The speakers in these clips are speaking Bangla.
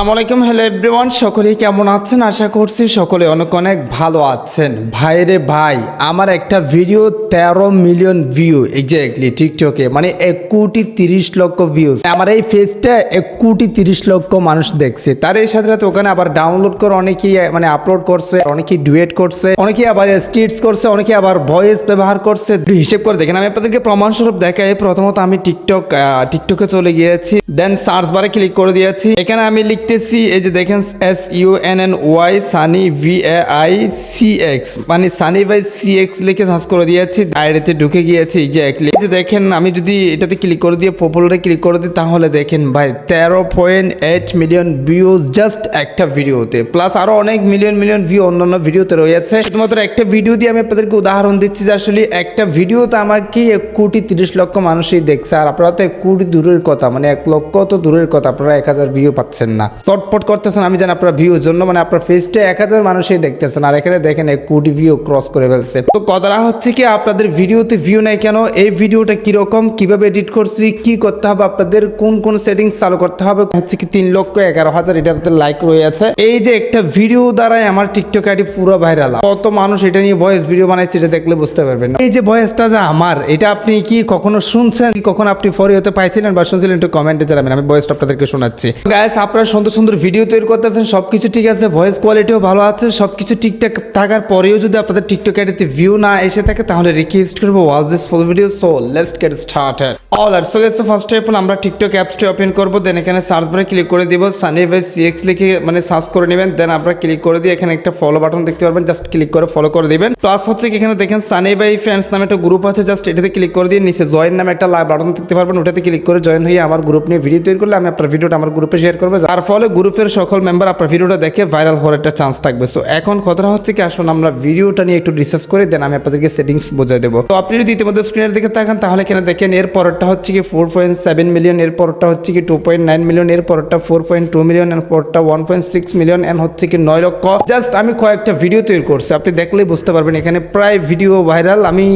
আসসালামু আলাইকুম। হ্যালো এভরিওয়ান সকলেই কেমন আছেন? আশা করছি সকলে অনেক অনেক ভালো আছেন। ভাইরে ভাই, আমার একটা ভিডিও তেরো মিলিয়ন ভিউ এক্স্যাক্টলি টিকটকে মানে এক কোটি তিরিশ লক্ষ ভিউজ আমার এই ফেসটা এক কোটি তিরিশ লক্ষ মানুষ দেখছে। তার এই সাথে সাথে ওখানে আবার ডাউনলোড করে অনেকেই মানে আপলোড করছে, অনেকেই ডুয়েট করছে, অনেকেই আবার স্কিটস করছে অনেকে আবার ভয়েস ব্যবহার করছে। হিসেব করে দেখেন, আমি আপনাদেরকে প্রমাণস্বরূপ দেখাই। প্রথমত আমি টিকটক টিকটকে চলে গিয়েছি। দেন সার্চ বারে ক্লিক করে দিয়েছি। এখানে আমি লিখতেছি এই যে দেখেন S U N N Y Sunny V A I C X মানে সানি বাই সি এক্স লিখে সার্চ করে দিয়েছি আইডিতে ঢুকে গিয়েছি এক্স্যাক্টলি এই যে দেখেন, আমি যদি এটাতে ক্লিক করে দিয়ে পপুলারে ক্লিক করে দিই, তাহলে দেখেন ভাই, তেরো point eight million view just একটা ভিডিওতে প্লাস আরও অনেক মিলিয়ন মিলিয়ন ভিউ অন্যান্য ভিডিওতে রয়েছে। শুধুমাত্র একটা ভিডিও দিয়ে আমি আপনাদেরকে উদাহরণ দিচ্ছি যে আসলে একটা ভিডিওতে আমাকে এক কোটি তিরিশ লক্ষ মানুষই দেখছে, আর আপনারা তো এক কোটি দূরের কথা মানে এক লক্ষ তো দূরের কথা, আপনারা এক হাজার ভিউ পাচ্ছেন না। চটপট করতেছেন, আমি জানি আপনার ভিউর জন্য মানে আপনার ফেসটা এক হাজার মানুষই দেখতেছেন, আর এখানে দেখেন এক কোটি ভিউ ক্রস করে ফেলছে। তো কথাটা হচ্ছে কি, আপনাদের ভিডিওতে ভিউ নাই কেন? এই ভিডিওটা কীরকম, কীভাবে এডিট করছি, কি করতে হবে আপনাদের, কোন কোন সেটিংস চালু করতে হবে? হচ্ছে কি তিন লক্ষ এগারো হাজার এটাতে লাইক রয়েছে এই যে একটা ভিডিও দ্বারাই আমার টিকটক আইডি পুরো ভাইরাল কত মানুষ এটা নিয়ে ভয়েস ভিডিও বানাইছে এটা দেখলে বুঝতে পারবেন। এই যে ভয়েসটা যে আমার, এটা আপনি কি কখনো শুনছেন? কখনো আপনি ফরি হতে পাইছিলেন বা শুনছিলেন একটু কমেন্টে জানাবেন, আমি ভয়েসটা আপনাদেরকে শোনাচ্ছি। গাইস আপনারা সুন্দর সুন্দর ভিডিও তৈরি করতেছেন, সবকিছু ঠিক আছে ভয়েস কোয়ালিটিও ভালো আছে, সবকিছু ঠিকঠাক থাকার পরেও যদি আপনাদের টিকটক আইডিতে ভিউ না এসে থাকে, তাহলে রিকোয়েস্ট করব watch this full video so let's get started all R so guess first of all আমরা টিকটক অ্যাপসটি ওপেন করব দেন এখানে সার্চ বারে ক্লিক করে দিব সানি বাই সিএক্স লিখে মানে সার্চ করে নেবেন দেন আপনারা ক্লিক করে দিয়ে এখানে একটা ফলো বাটন দেখতে পারবেন জাস্ট ক্লিক করে ফলো করে দিবেন। প্লাস হচ্ছে এখানে দেখেন সানি বাই ফ্যান্স নামে একটা গ্রুপ আছে জাস্ট এটাতে ক্লিক করে দিয়ে নিচে জয়েন নামে একটা লাইভ বাটন দেখতে পারবেন, ওটাতে ক্লিক করে জয়েন হয়ে আমার গ্রুপ নিয়ে ভিডিও তৈরি করলে আমি আপনার ভিডিওটা আমার গ্রুপে শেয়ার করব, যার ফলে গ্রুপের সকল মেম্বার আপনার ভিডিওটা দেখে ভাইরাল হওয়ার একটা চান্স থাকবে। সো এখন কথাটা হচ্ছে কি, আসুন আমরা ভিডিওটা নিয়ে একটু রিসার্চ করে দেন আমি আপনাদেরকে সেটিংস বোঝাই দেবো। তো আপনি যদি ইতিমধ্যে স্ক্রিনের দিকে তাকান তাহলে এখানে দেখেন, এর পরেরটা হচ্ছে কি ফোর পয়েন্ট সেভেন মিলিয়ন এর পরেরটা হচ্ছে কি টু পয়েন্ট নাইন মিলিয়ন এর পরেরটা ফোর পয়েন্ট টু মিলিয়ন এর পরেরটা one point six million and হচ্ছে কি নয় লক্ষ। জাস্ট আমি কয়েকটা ভিডিও তৈরি করছি, আপনি দেখলেই বুঝতে পারবেন, এখানে প্রায় ভিডিও ভাইরাল আমি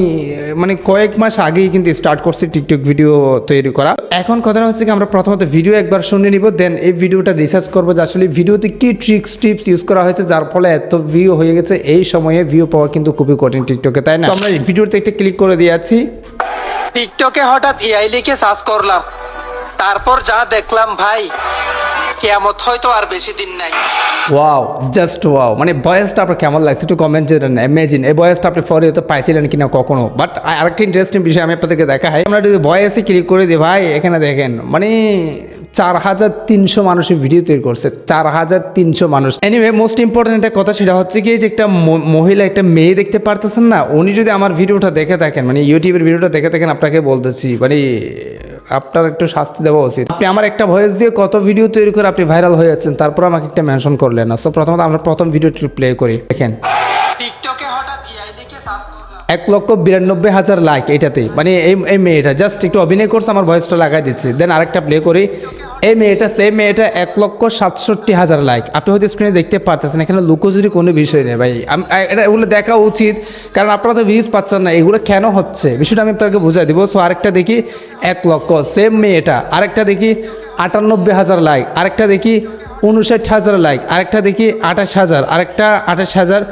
মানে কয়েক মাস আগেই কিন্তু স্টার্ট করছি টিকটক ভিডিও তৈরি করা। এখন কথাটা হচ্ছে কি, আমরা প্রথমত ভিডিও একবার শুনে নিব দেন এই ভিডিওটা রিসার্চ করব যে আসলে ভিডিওতে কি ট্রিক্স টিপস ইউজ করা হয়েছে যার ফলে এত ভিউ হয়ে গেছে। এই সময়ে ভিউ পাওয়া কিন্তু খুবই কঠিন টিকটকে তাই না? আমরা এই ভিডিওতে একটা ক্লিক করে দিয়েছি টিকটকে হঠাৎ এআই লিখে সার্চ করলাম। তারপর যা দেখলাম ভাই কেয়ামত হয়তো আর বেশি দিন নাই। ওয়াও জাস্ট ওয়াও মানে ভয়েসটা আপনার কেমন লাগছে? একটু কমেন্ট জানান ইমেজিন এই ভয়েসটা আপনি ফরে হতে পাইছিলেন কিনা কখনো? বাট আরেকটা ইন্টারেস্টিং বিষয় আমি আপনাদেরকে দেখাই। আমরা যদি ভয়েসে ক্লিক করে দিই ভাই এখানে দেখেন মানে চার হাজার তিনশো মানুষের ভিডিও তৈরি করছে চার হাজার তিনশো মানুষ। এনিওয়ে মোস্ট ইম্পর্টেন্ট একটা কথা সেটা হচ্ছে কি যে একটা মহিলা একটা মেয়ে দেখতে পারতেছেন না উনি যদি আমার ভিডিওটা দেখে থাকেন মানে ইউটিউবের ভিডিওটা দেখে থাকেন আপনাকে বলতেছি মানে আপনার একটু শাস্তি দেওয়া উচিত। আপনি আমার একটা ভয়েস দিয়ে কত ভিডিও তৈরি করে আপনি ভাইরাল হয়ে যাচ্ছেন তারপর আমাকে একটা মেনশন করলেন না। সো প্রথমত আমরা প্রথম ভিডিওটি প্লে করি দেখেন। এক লক্ষ বিরানব্বই হাজার লাইক এটাতে মানে এই এই মেয়েটা জাস্ট একটু অভিনয় করছে আমার ভয়েসটা লাগাই দিচ্ছে। দেন আরেকটা প্লে করি এই মেয়েটা, সেই মেয়েটা এক লক্ষ সাতষট্টি হাজার লাইক আপনি হয়তো স্ক্রিনে দেখতে পারতেছেন, এখানে লুকোচুরি কোনো বিষয় নেই ভাই। এটা এগুলো দেখা উচিত, কারণ আপনারা তো ভিউজ পাচ্ছেন না, এগুলো কেন হচ্ছে? বিষয়টা আমি আপনাকে বুঝাই দিব। সো আরেকটা দেখি, এক লক্ষ সেম মেয়েটা। আরেকটা দেখি, আটানব্বই হাজার লাইক আরেকটা দেখি, উনষাট হাজার লাইক আরেকটা দেখি, আঠাশ হাজার। আরেকটা, আঠাশ হাজার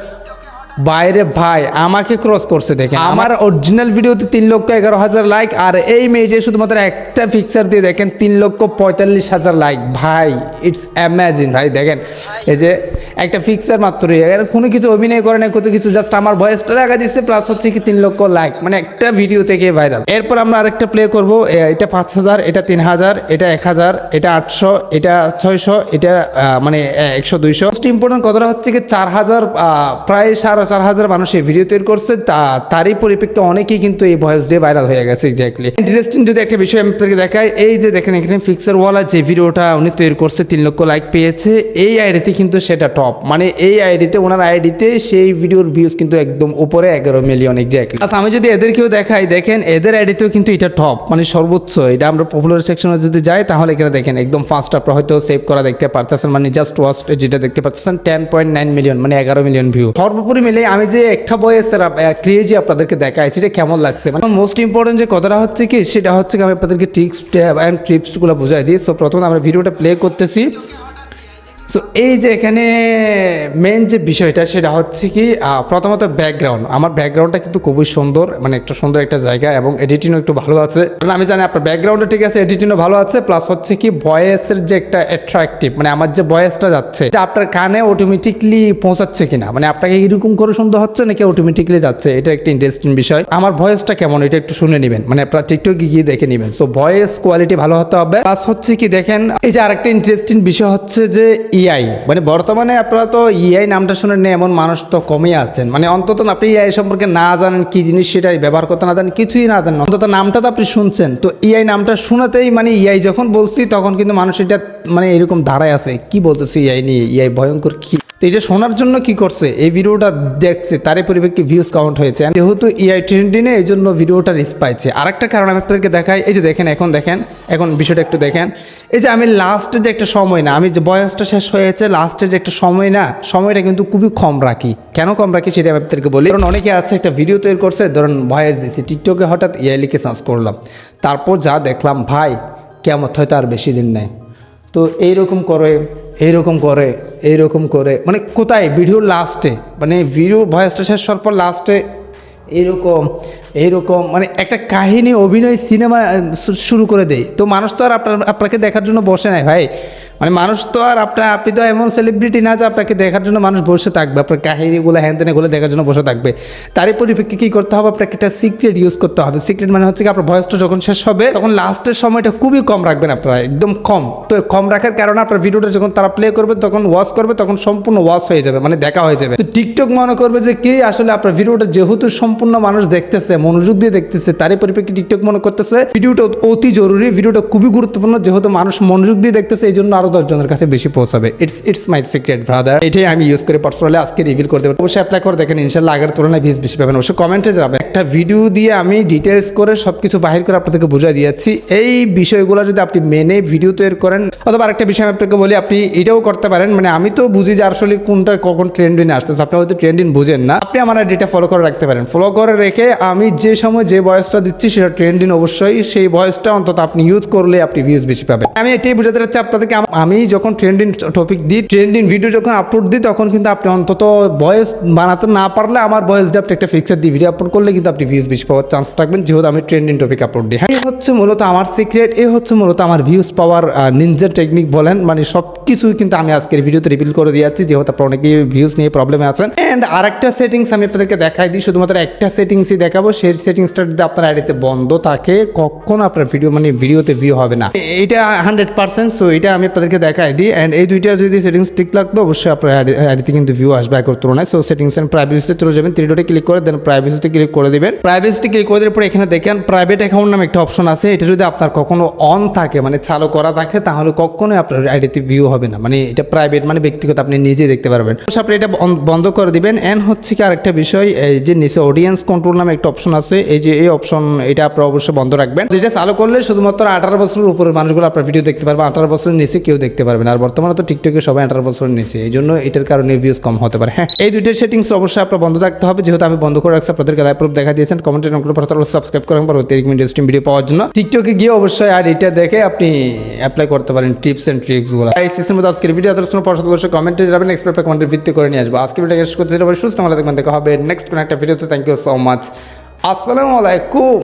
বাইরে ভাই, আমাকে ক্রস করছে দেখেন। আমার অরিজিনাল ভিডিওতে তিন লক্ষ এগারো হাজার লাইক আর এই মেয়েটি শুধুমাত্র একটা পিকচার দিয়ে দেখেন, তিন লক্ষ পঁয়তাল্লিশ হাজার লাইক ভাই ইটস অ্যামাজিন ভাই, দেখেন, এই যে একটা পিকচার মাত্র। কোনো কিছু অভিনয় করে না কত কিছু জাস্ট আমার ভয়েসটা লাগা দিচ্ছে প্লাস হচ্ছে কি তিন লক্ষ লাইক মানে একটা ভিডিও থেকে ভাইরাল এরপর আমরা আরেকটা প্লে করব এটা পাঁচ হাজার, এটা তিন হাজার, এটা এক হাজার, এটা আটশো, এটা ছয়শো, এটা মানে একশো, দুইশো। মোস্ট ইম্পর্টেন্ট কথাটা হচ্ছে কি, চার হাজার প্রায় সাড়ে চার হাজার মানুষ এই ভিডিও তৈরি করছে, তা- তারই পরিপ্রেক্ষিতে অনেকেই কিন্তু এই ভয়েস দিয়ে ভাইরাল হয়ে গেছে এক্স্যাক্টলি ইন্টারেস্টিং যদি একটা বিষয় আমি আপনাদেরকে দেখাই, এই যে দেখেন এখানে ফিক্সার ওয়ালা যে ভিডিওটা উনি তৈরি করছে, তিন লক্ষ লাইক পেয়েছে, এই আইডিতে কিন্তু সেটা টপ মানে এই আইডিতে ওনার আইডিতে সেই ভিডিওর ভিউজ কিন্তু একদম উপরে এগারো মিলিয়ন এক্স্যাক্টলি আচ্ছা আমি যদি এদেরকেও দেখাই, দেখেন এদের আইডিতেও কিন্তু এটা টপ মানে সর্বোচ্চ। এটা আমরা পপুলার সেকশনে যদি যাই, তাহলে এখানে দেখেন একদম ফার্স্ট আপনারা হয়তো সেভ করা দেখতে পারতেছেন মানে জাস্ট ওয়াচ যেটা দেখতে পাচ্ছেন টেন পয়েন্ট নাইন মিলিয়ন মানে এগারো মিলিয়ন ভিউ সর্বোপরি মিলে আমি যে একটা বয়সের ক্রিয়েজি আপনাদেরকে দেখাই সেটা কেমন লাগছে? মানে মোস্ট ইম্পর্টেন্ট যে কথাটা হচ্ছে কি, সেটা হচ্ছে আমি আপনাদেরকে ট্রিক্স অ্যান্ড ট্রিপসগুলো বোঝাই দিই। সো প্রথমে আমরা ভিডিওটা প্লে করতেছি। সো এই যে এখানে মেন যে বিষয়টা সেটা হচ্ছে কি প্রথমত ব্যাকগ্রাউন্ড আমার ব্যাকগ্রাউন্ডটা কিন্তু খুবই সুন্দর মানে একটা সুন্দর একটা জায়গা এবং এডিটিংও একটু ভালো আছে। কারণ আমি জানি আপনার ব্যাকগ্রাউন্ডও ঠিক আছে এডিটিংও ভালো আছে প্লাস হচ্ছে কি ভয়েসের যে একটা অ্যাট্রাকটিভ মানে আমার যে ভয়েসটা যাচ্ছে, এটা আপনার কানে অটোমেটিকলি পৌঁছাচ্ছে কিনা? মানে আপনাকে এরকম করে শুনতে হচ্ছে নাকি অটোমেটিকলি যাচ্ছে? এটা একটা ইন্টারেস্টিং বিষয়। আমার ভয়েসটা কেমন? এটা একটু শুনে নেবেন। মানে আপনার টিকটকে গিয়ে দেখে নেবেন। সো ভয়েস কোয়ালিটি ভালো হতে হবে। প্লাস হচ্ছে কি, দেখেন, এই যে আরেকটা ইন্টারেস্টিং বিষয় হচ্ছে যে ইআই মানে বর্তমানে আপনারা তো ইআই নামটা শুনে নেই এমন মানুষ তো কমই আছেন। মানে অন্তত আপনি ইআই সম্পর্কে না জানেন কি জিনিস সেটাই ব্যবহার করতে না জানেন, কিছুই না জানেন। অন্তত নামটা তো আপনি শুনছেন। তো ইআই নামটা শোনাতেই মানে ইআই যখন বলছি, তখন কিন্তু মানুষ এটা মানে এরকম দাঁড়ায় আছে। কি বলতেছে ইআই নিয়ে? ইআই ভয়ঙ্কর কি? তো এটা শোনার জন্য কি করছে? এই ভিডিওটা দেখছে, তারই পরিপ্রেক্ষিতে ভিউজ কাউন্ট হয়েছে। যেহেতু এআই ট্রেন্ডিংয়ে এই জন্য ভিডিওটা রিস পাইছে। আরেকটা কারণ আমি আপনাদেরকে দেখাই, এই যে দেখেন, এখন দেখেন, এখন বিষয়টা একটু দেখেন। এই যে আমি লাস্টে যে একটা সময় না, আমি যে বয়সটা শেষ হয়েছে লাস্টের যে একটা সময় না, সময়টা কিন্তু খুবই কম রাখি। কেন কম রাখি সেটা আপনাদেরকে বলি। কারণ অনেকে আছে একটা ভিডিও তৈরি করছে, ধরুন ভয়েস দিয়েছি টিকটকে হঠাৎ এআই লিখে সার্চ করলাম। তারপর যা দেখলাম, ভাই কেমন হয়তো আর বেশি দিন নেই। তো এইরকম করে এইরকম করে এইরকম করে মানে কোথায়? ভিডিওর লাস্টে মানে ভিডিও ভয়েসটা শেষ হওয়ার পর লাস্টে এইরকম এইরকম মানে একটা কাহিনী, অভিনয় সিনেমা শুরু করে দেয় তো মানুষ তো আর আপনার, আপনাকে দেখার জন্য বসে নাই, ভাই। মানে মানুষ তো আর আপনার, আপনি তো এমন সেলিব্রিটি না যে আপনাকে দেখার জন্য মানুষ বসে থাকবে, আপনার কাহিনীগুলো হ্যান এগুলো দেখার জন্য বসে থাকবে। তারই পরিপ্রেক্ষিতে কী করতে হবে? আপনাকে একটা সিক্রেট ইউজ করতে হবে। সিক্রেট মানে হচ্ছে কি আপনার ভয়েসটা যখন শেষ হবে, তখন লাস্টের সময়টা খুবই কম রাখবেন আপনারা, একদম কম। তো কম রাখার কারণে আপনার ভিডিওটা যখন তারা প্লে করবে, তখন ওয়াচ করবে, তখন সম্পূর্ণ ওয়াচ হয়ে যাবে মানে দেখা হয়ে যাবে। তো টিকটক মনে করবে যে কে আসলে আপনার ভিডিওটা যেহেতু সম্পূর্ণ মানুষ দেখতেছে, মনোযোগ দিয়ে দেখতেছে, তারই পরিপ্রেক্ষিতে টিকটক মনে করতেছে ভিডিওটা অতি জরুরি ভিডিওটা খুবই গুরুত্বপূর্ণ, যেহেতু মানুষ মনোযোগ দিয়ে দেখতেছে এই জন্য আরও দশজনের কাছে বেশি পৌঁছাবে। It's it's my secret brother এটাই আমি ইউজ করে পার্সোনালি আজকে রিভিল করে দেবো। অবশ্যই অ্যাপ্লাই করে দেখেন ইনশাল্লাহ আগের তুলনায় ভিউজ বেশি পাবেন। অবশ্যই কমেন্টে যাবে একটা ভিডিও দিয়ে আমি ডিটেলস করে সব কিছু বাহির করে আপনাদেরকে বুঝিয়ে দিয়েছি। এই বিষয়গুলো যদি আপনি মেনে ভিডিও তৈরি করেন, অথবা আরেকটা বিষয় আমি আপনাকে বলি, আপনি এটাও করতে পারেন। মানে আমি তো বুঝি যে আসলে কোনটা কখন ট্রেন্ডিং আসতেছে। আপনি হয়তো ট্রেন্ডিং বুঝেন না। আপনি আমার আইডিটা ফলো করে রাখতে পারেন। ফলো করে রেখে আমি যে সময় যে বয়সটা দিচ্ছি, সেটা ট্রেন্ডিং অবশ্যই। সেই বয়সটা অন্তত আপনি ইউজ করলে আপনি ভিউজ বেশি পাবেন। আমি এটাই বুঝাতে চাচ্ছি আপনাদেরকে। আম- যখন ট্রেন্ডিং টপিক দিই ট্রেন্ডিং ভিডিও যখন আপলোড দিই, তখন কিন্তু আপনি অন্তত ভয়েস বানাতে না পারলে আমার ভয়েস দিয়ে আপনি একটা ফিক্সার দিয়ে ভিডিও আপলোড করলে কিন্তু আপনি ভিউজ বেশি পাওয়ার চান্স থাকবেন, যেহেতু আমি ট্রেন্ডিং টপিক আপলোড দিই। হ্যাঁ এই হচ্ছে মূলত আমার সিক্রেট এই হচ্ছে মূলত আমার ভিউজ পাওয়ার নিনজার টেকনিক বলেন মানে সব কিছুই কিন্তু আমি আজকের ভিডিওতে রিভিল করে দিয়েছি যেহেতু আপনার অনেকেই ভিউজ নিয়ে প্রবলেমে আছেন। অ্যান্ড আরেকটা সেটিংস আমি আপনাদেরকে দেখাই দিই, শুধুমাত্র একটা সেটিংসই দেখাবো, সেই সেটিংসটা যদি আপনার আইডিতে বন্ধ থাকে, কখনো আপনার ভিডিও মানে ভিডিওতে ভিউ হবে না। এটা হান্ড্রেড পার্সেন্ট সো এটা আমি আপনাদেরকে দেখাই দিই অ্যান্ড এই দুইটা যদি সেটিংস ঠিক লাগতো, অবশ্যই আপনার আইডিতে কিন্তু ভিউ আসবে একর তুলনায়। সো সেটিংস অ্যান্ড প্রাইভেসিতে চলে যাবেন থ্রি ডটে ক্লিক করে দেন প্রাইভেসিতে ক্লিক করে দিবেন। প্রাইভেসিতে ক্লিক করে দেওয়ার পর এখানে দেখেন প্রাইভেট অ্যাকাউন্ট নামে একটা অপশন আছে, এটা যদি আপনার কখনো অন থাকে মানে চালু করা থাকে, তাহলে কখনোই আপনার আইডিতে ভিউ হবে না। মানে এটা প্রাইভেট মানে ব্যক্তিগত, আপনি নিজে দেখতে পারবেন। অবশ্যই আপনি এটা বন্ধ করে দিবেন এন্ড হচ্ছে কি আরেকটা বিষয়, এই যে নিচে অডিয়েন্স কন্ট্রোল নামে একটা অপশন আছে, এই যে এই অপশন এটা আপনারা অবশ্যই বন্ধ রাখবেন। যেটা চালু করলে শুধুমাত্র আঠারো বছরের উপরের মানুষগুলো আপনার ভিডিও দেখতে পারবে, আঠারো বছরের নিচে কেউ দেখতে পারবে না। আর বর্তমানে তো টিকটকে সবাই আঠারো বছরের নিচে এই জন্য এটার কারণে ভিউজ কম হতে পারে। হ্যাঁ এই দুইটা সেটিংস অবশ্যই আপনার বন্ধ থাকতে হবে। যেহেতু আমি বন্ধ করে রাখছি আপনাদেরকে লাইভ প্রুফ দেখা দিয়েছেন। কমেন্টে নাম করে সাবস্ক্রাইব করেন পরবর্তী ইন্টারেস্টিং ভিডিও পাওয়ার জন্য। টিকটকে গিয়ে অবশ্যই আর এটা দেখে আপনি অ্যাপ্লাই করতে পারেন টিপস এন্ড ট্রিক্সগুলো এই সিস্টেম মধ্যে আজকের ভিডিও আদার্স পছন্দ অবশ্যই কমেন্টে যাবেন এক্সপার্ট কমেন্টের ভিত্তি করে নিয়ে আসব। আজকে ভিডিও শেষ করতে যাব সুস্থ ভালো থাকবেন, দেখা হবে নেক্সট কোনো একটা ভিডিওতে থ্যাংক ইউ সো মাচ আসসালামু আলাইকুম।